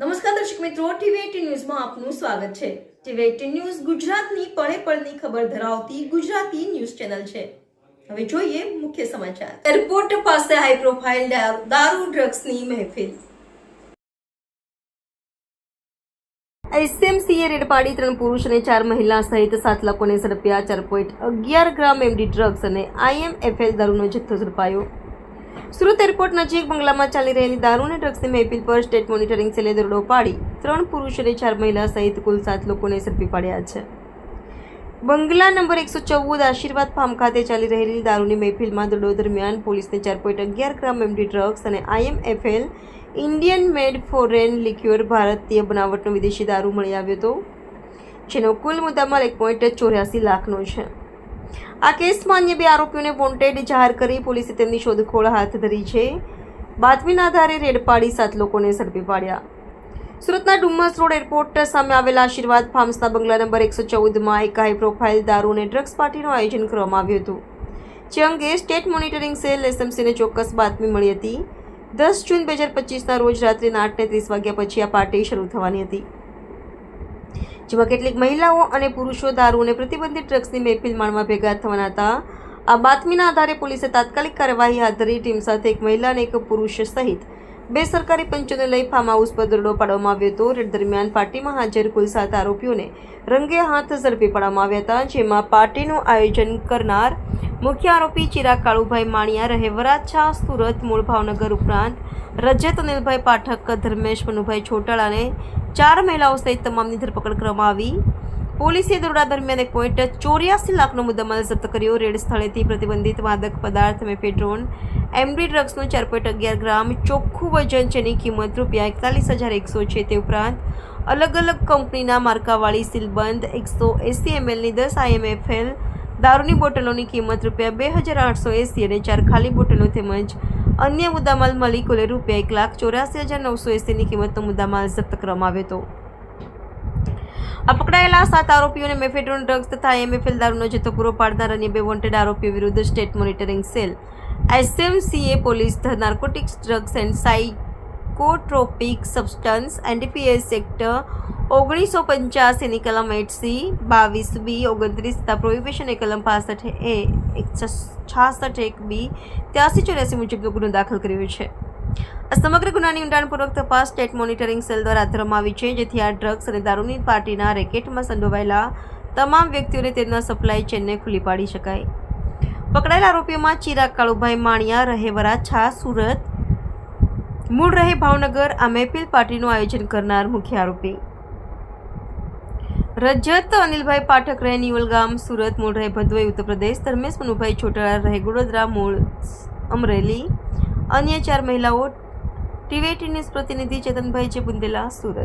નમસ્કાર દર્શક મિત્રો ટીવી ન્યૂઝમાં આપનું સ્વાગત છે. ટીવી ન્યૂઝ ગુજરાતની પળે પળની ખબર ધરાવતી ગુજરાતી ન્યૂઝ ચેનલ છે. હવે જોઈએ મુખ્ય સમાચાર. એરપોર્ટ પાસે હાઈ પ્રોફાઇલ દારૂ ડ્રગ્સની મહેફિલ. એસએમસીએ રેડ પાડી ત્રણ પુરુષ અને ચાર મહિલા સહિત સાત લોકોને ઝડપ્યા ચાર પોઈન્ટ અગિયાર ગ્રામ એમડી ડ્રગ્સ અને આઈએમએફએલ દારૂનો જથ્થો ઝડપાયો. સુરત એરપોર્ટ નજીક બંગલામાં ચાલી રહેલી દારૂ અને ડ્રગ્સની મહેફિલ પર સ્ટેટ મોનિટરિંગ સેલે દરોડો પાડી. ત્રણ પુરુષ અને ચાર મહિલા સહિત કુલ સાત લોકોને ઝડપી પાડ્યા છે. બંગલા નંબર એકસો ચૌદ આશીર્વાદ ફાર્મ ખાતે ચાલી રહેલી દારૂની મહેફિલમાં દરોડો દરમિયાન પોલીસને ચાર પોઈન્ટ અગિયાર ગ્રામ એમડી ડ્રગ્સ અને IMFL Indian made foreign liquor ભારતીય બનાવટનો વિદેશી દારૂ મળી આવ્યો હતો, જેનો કુલ મુદ્દામાલ એક પોઈન્ટ ચોર્યાસી લાખનો છે. આ કેસમાં અન્ય બે આરોપીઓને વોન્ટેડ જાહેર કરી પોલીસે તેમની શોધખોળ હાથ ધરી છે. બાતમીના આધારે રેડ પાડી સાત લોકોને ઝડપી પાડ્યા. સુરતના ડુમસ રોડ એરપોર્ટ સામે આવેલા આશીર્વાદ ફાર્મ્સના બંગલા નંબર એકસો ચૌદમાં એક હાઈ પ્રોફાઇલ દારૂ અને ડ્રગ્સ પાર્ટીનું આયોજન કરવામાં આવ્યું હતું. જે અંગે સ્ટેટ મોનિટરિંગ સેલ એસએમસીને ચોક્કસ બાતમી મળી હતી. દસ જૂન બે હજાર પચીસના રોજ રાત્રિના આઠને ત્રીસ વાગ્યા પછી આ પાર્ટી શરૂ થવાની હતી. જેમાં કેટલીક મહિલાઓ અને પુરુષો દારૂ અને પ્રતિબંધિત ડ્રગ્સની મહેફિલ માણવા ભેગા થવાના હતા. આ બાતમીના આધારે પોલીસે તાત્કાલિક કાર્યવાહી હાથ ધરી ટીમ સાથે એક મહિલા અને એક પુરુષ સહિત બે સરકારી પંચોને લઈ ફાર્મ હાઉસ પર દરોડો પાડવામાં આવ્યો હતો. રેડ દરમિયાન પાર્ટીમાં હાજર કુલ સાત આરોપીઓને રંગે હાથ ઝડપી પાડવામાં આવ્યા હતા, જેમાં પાર્ટીનું આયોજન કરનાર મુખ્ય આરોપી ચિરાગ કાળુભાઈ માણિયા રહે વરાછા સુરત, મૂળ ભાવનગર ઉપરાંત, રજત અનિલભાઈ પાઠક, ધર્મેશ મનુભાઈ છોટાળ અને ચાર મહિલાઓ સહિત તમામની ધરપકડ કરવામાં આવી. પોલીસે દરોડા દરમિયાન એક પોઈન્ટ ચોર્યાસી લાખનો મુદ્દામાલ જપ્ત કર્યો. રેડ સ્થળેથી પ્રતિબંધિત માદક પદાર્થ મેફેડ્રોન એમડી ડ્રગ્સનું ચાર પોઈન્ટ અગિયાર ગ્રામ ચોખ્ખું વજન જેની કિંમત રૂપિયા એકતાલીસ હજાર એકસો છે તે ઉપરાંત અલગ અલગ કંપનીના માર્કાવાળી સીલબંધ એકસો એંસી એમએલની દસ આઈએમએફએલ દારૂની બોટલોની કિંમત રૂપિયા બે હજાર આઠસો એંસી અને ચાર ખાલી બોટલો તેમજ અન્ય મુદ્દામાલ મળી કુલે રૂપિયા એક લાખ ચોર્યાસી હજાર નવસો એંસીની કિંમતનો મુદ્દામાલ જપ્ત કરવામાં હતો. આ પકડાયેલા સાત આરોપીઓને મેફેડ્રોન ડ્રગ્સ તથા એમએફએલ દારૂનો જથ્થો પૂરો પાડનાર અન્ય બે વોન્ટેડ આરોપીઓ વિરુદ્ધ state monitoring cell. એસએમસીએ police the narcotics drugs and psychotropic substance NDPS act ઓગણીસો પંચ્યાસીની કલમ એટ સી બાવીસ બી, ઓગણત્રીસ તથા પ્રોહિબિશન એ કલમ પાસઠ એ છાસઠ એક બી ત્યાસી ચોર્યાસી મુજબનો ગુનો દાખલ કર્યો છે. આ સમગ્ર ગુનાની ઊંડાણપૂર્વક તપાસ સ્ટેટ મોનિટરિંગ સેલ દ્વારા હાથ ધરવામાં આવી છે, જેથી આ ડ્રગ્સ અને દારૂની પાર્ટીના રેકેટમાં સંડોવાયેલા તમામ વ્યક્તિઓને તેમના સપ્લાય ચેનને ખુલ્લી પાડી શકાય. પકડાયેલા આરોપીઓમાં ચિરાગ કાળુભાઈ માણિયા, રહે વરાછા, સુરત, મૂળ રહે ભાવનગર આ મહેફિલ પાર્ટીનું આયોજન કરનાર મુખ્ય આરોપી. રજત અનિલભાઈ પાઠક રહે નિવલગામ સુરત મૂળ રહે ભદવાઈ ઉત્તર પ્રદેશ. ધર્મેશ મનુભાઈ છોટાળા રહે ગોડોદરા મૂળ અમરેલી. અન્ય ચાર મહિલાઓ ટીવી ન્યૂઝ પ્રતિનિધિ ચેતનભાઈ જે બુંદેલા, સુરત.